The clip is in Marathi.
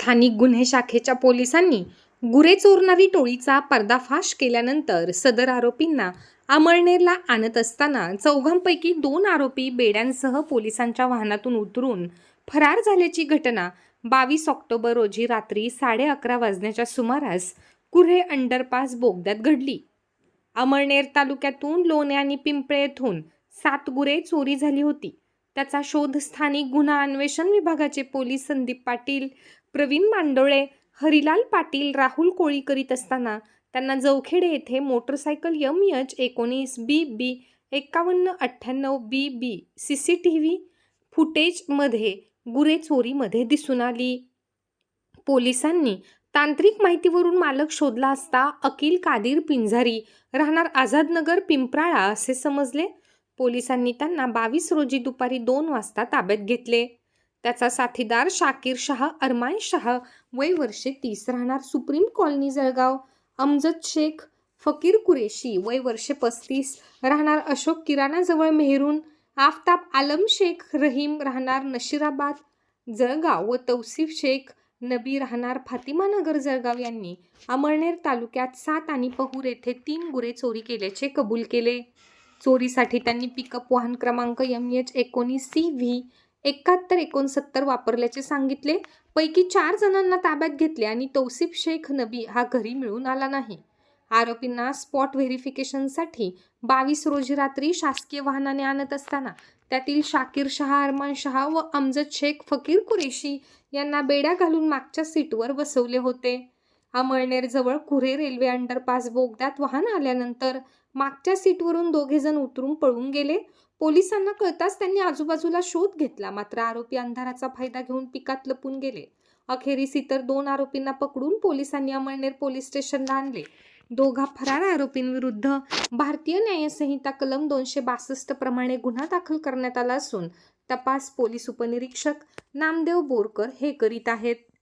स्थानिक गुन्हे शाखेच्या पोलिसांनी गुरे चोरणारी टोळीचा पर्दाफाश केल्यानंतर सदर आरोपींना अमळनेरला आणत असताना चौघांपैकी दोन आरोपी बेड्यांसह पोलिसांच्या वाहनातून उतरून फरार झाल्याची घटना बावीस ऑक्टोबर रोजी रात्री साडे अकरा वाजण्याच्या सुमारास कुऱ्हे अंडरपास बोगद्यात घडली. अमळनेर तालुक्यातून लोणे आणि पिंपळे येथून सात गुरे चोरी झाली होती. त्याचा शोध स्थानिक गुन्हा अन्वेषण विभागाचे पोलीस संदीप पाटील प्रवीण मांडोळे हरिलाल पाटील राहुल कोळी करीत असताना त्यांना जवखेडे येथे मोटरसायकल यम एच एकोणीस बी बी एक्कावन्न अठ्ठ्याण्णव B B C C T V फुटेजमध्ये गुरे चोरीमध्ये दिसून आली. पोलिसांनी तांत्रिक माहितीवरून मालक शोधला असता अकिल कादीर पिंजारी राहणार आझादनगर पिंपराळा असे समजले पोलिसांनी त्यांना बावीस रोजी दुपारी दोन वाजता ताब्यात घेतले. त्याचा साथीदार शाकीर शाह अरमान शाह वय वर्षे तीस राहणार सुप्रीम कॉलनी जळगाव. अमजद शेख फकीर कुरेशी वय वर्षे पस्तीस राहणार अशोक किराणाजवळ मेहरून. आफताब आलम शेख रहीम राहणार नशिराबाद जळगाव व तौसिफ शेख नबी राहणार फातिमानगर जळगाव यांनी अमळनेर तालुक्यात सात आणि पहूर येथे तीन गुरे चोरी केल्याचे कबूल केले. चोरीसाठी त्यांनी पिकअप वाहन क्रमांक एम एच एकोणीस सी व्ही एकाहत्तर एकोणसत्तर वापरल्याचे सांगितले. पैकी चार जणांना ताब्यात घेतले आणि तौसिफ शेख नबी हा घरी मिळून आला नाही. आरोपींना स्पॉट व्हेरिफिकेशनसाठी बावीस रोजी रात्री शासकीय वाहनाने आणत असताना त्यातील शाकीर शहा अरमान शहा व अमजद शेख फकीर कुरेशी यांना बेड्या घालून मागच्या सीटवर बसवले होते. अमळनेरजवळ कुरे रेल्वे अंडरपास बोगद्यात वाहन आल्यानंतर मागच्या सीटवरून दोघेजण उतरून पळून गेले. पोलिसांना कळताच त्यांनी आजूबाजूला शोध घेतला. मात्र आरोपी अंधाराचा फायदा घेऊन पिकात लपून गेले. अखेरीस इतर दोन आरोपींना पकडून पोलिसांनी अमळनेर पोलीस स्टेशनला आणले. दोघा फरार आरोपींविरुद्ध भारतीय न्यायसंहिता कलम दोनशे बासष्ट प्रमाणे गुन्हा दाखल करण्यात आला असून तपास पोलीस उपनिरीक्षक नामदेव बोरकर हे करीत आहेत.